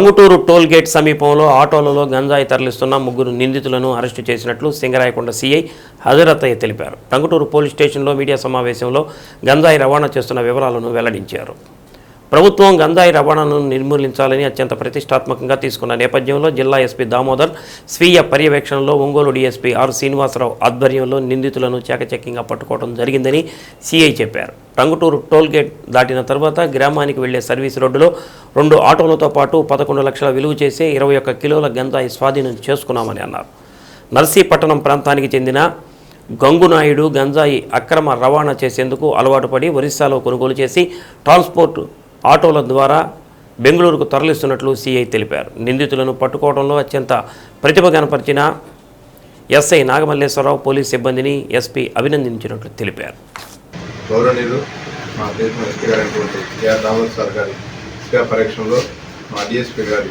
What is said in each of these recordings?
Tanguturu toll gate సమీపంలో ఆటోలలో గంజాయి తరలిస్తున్న ముగ్గురు నిందితులను అరెస్టు చేసినట్లు సింగరాయకొండ సీఐ హజరత్తయ్య తెలిపారు. టంగుటూరు పోలీస్ స్టేషన్లో మీడియా సమావేశంలో గంజాయి రవాణా చేస్తున్న వివరాలను వెల్లడించారు. ప్రభుత్వం గంజాయి రవాణాను నిర్మూలించాలని అత్యంత ప్రతిష్టాత్మకంగా తీసుకున్న నేపథ్యంలో జిల్లా ఎస్పీ దామోదర్ స్వీయ పర్యవేక్షణలో ఒంగోలు డీఎస్పీ ఆర్ శ్రీనివాసరావు ఆధ్వర్యంలో నిందితులను చేకచక్యంగా పట్టుకోవడం జరిగిందని సీఐ చెప్పారు. టంగుటూరు టోల్గేట్ దాటిన తర్వాత గ్రామానికి వెళ్ళే సర్వీస్ రోడ్డులో రెండు ఆటోలతో పాటు పదకొండు లక్షల విలువ చేసే ఇరవై ఒక్క కిలోల గంజాయి స్వాధీనం చేసుకున్నామని అన్నారు. నర్సీపట్టణం ప్రాంతానికి చెందిన గంగునాయుడు గంజాయి అక్రమ రవాణా చేసేందుకు అలవాటు పడి ఒరిస్సాలో కొనుగోలు చేసి ట్రాన్స్పోర్ట్ ఆటోల ద్వారా బెంగళూరుకు తరలిస్తున్నట్లు సీఐ తెలిపారు. నిందితులను పట్టుకోవడంలో అత్యంత ప్రతిభ కనపరిచిన ఎస్ఐ నాగమల్లేశ్వరరావు పోలీస్ సిబ్బందిని ఎస్పీ అభినందించినట్లు తెలిపారు. గౌరవనీయులు మా దేశం ఎస్పీ గారైనటువంటి కేఆర్ ఏఆర్ రామోద్ సార్ గారి స్వీయ పరీక్షలో మా డిఎస్పీ గారి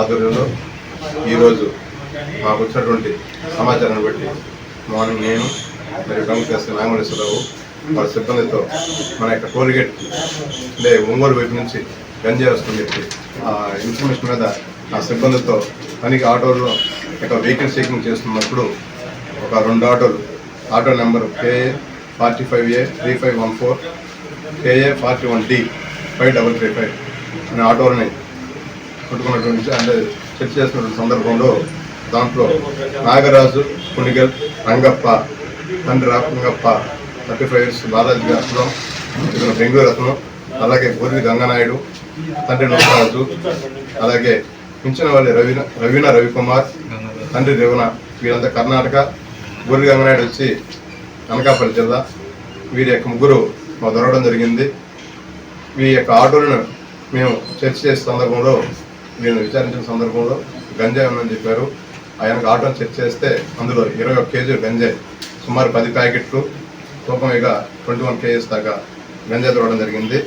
ఆధ్వర్యంలో ఈరోజు మాకు వచ్చినటువంటి సమాచారాన్ని బట్టి మార్నింగ్ నేను మరియు ప్రముఖ ఎస్పీ నాగమల్లేశ్వరరావు వారి సిబ్బందితో మన యొక్క టోల్గేట్ అంటే ఒంగోలు వైపు నుంచి గంజాయి వస్తుంది చెప్పి ఆ ఇన్ఫర్మేషన్ మీద ఆ సిబ్బందితో పనికి ఆటోలో యొక్క వెహికల్ చెకింగ్ చేస్తున్నప్పుడు ఒక రెండు ఆటోలు auto number KA forty five A three five one four KA forty one D five double three five అనే ఆటోలని కొట్టుకున్నటువంటి అంటే చెక్ చేసినటువంటి సందర్భంలో దాంట్లో నాగరాజు పునిగల్ రంగప్ప తండ్రి Rangappa thirty five years Balaji గారు ఇతను బెంగళూరు అతను అలాగే పూర్వి గంగనాయుడు తండ్రి నూకరాజు అలాగే పింఛన వాళ్ళి రవీన రవీన రవికుమార్ తండ్రి రేవణ. వీరంతా కర్ణాటక. పూర్వి గంగనాయుడు వచ్చి అనకాపల్లి జిల్లా. వీరి యొక్క ముగ్గురు మా దొరకడం జరిగింది. వీరి యొక్క ఆటోలను మేము చర్చ చేసే సందర్భంలో నేను విచారించిన సందర్భంలో గంజాయి ఉందని చెప్పారు. ఆయనకు ఆటోని చెక్ చేస్తే అందులో ఇరవై ఒక కేజీ గంజాయి సుమారు పది ప్యాకెట్లు. తూకమిగా ట్వంటీ వన్ కేఎస్ దాకా గంజా తోడడం జరిగింది.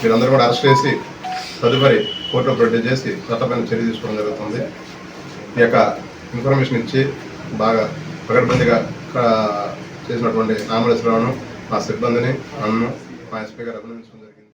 వీరందరూ కూడా అరెస్ట్ చేసి తదుపరి కోర్టులో ప్రొడ్యూస్ చేసి చట్టపైన చర్య తీసుకోవడం జరుగుతుంది. ఈ యొక్క ఇన్ఫర్మేషన్ ఇచ్చి బాగా పకడ్బందీగా చేసినటువంటి రామలేశ్వరరావును మా సిబ్బందిని నన్ను మా ఎస్పీ గారు అభినందించడం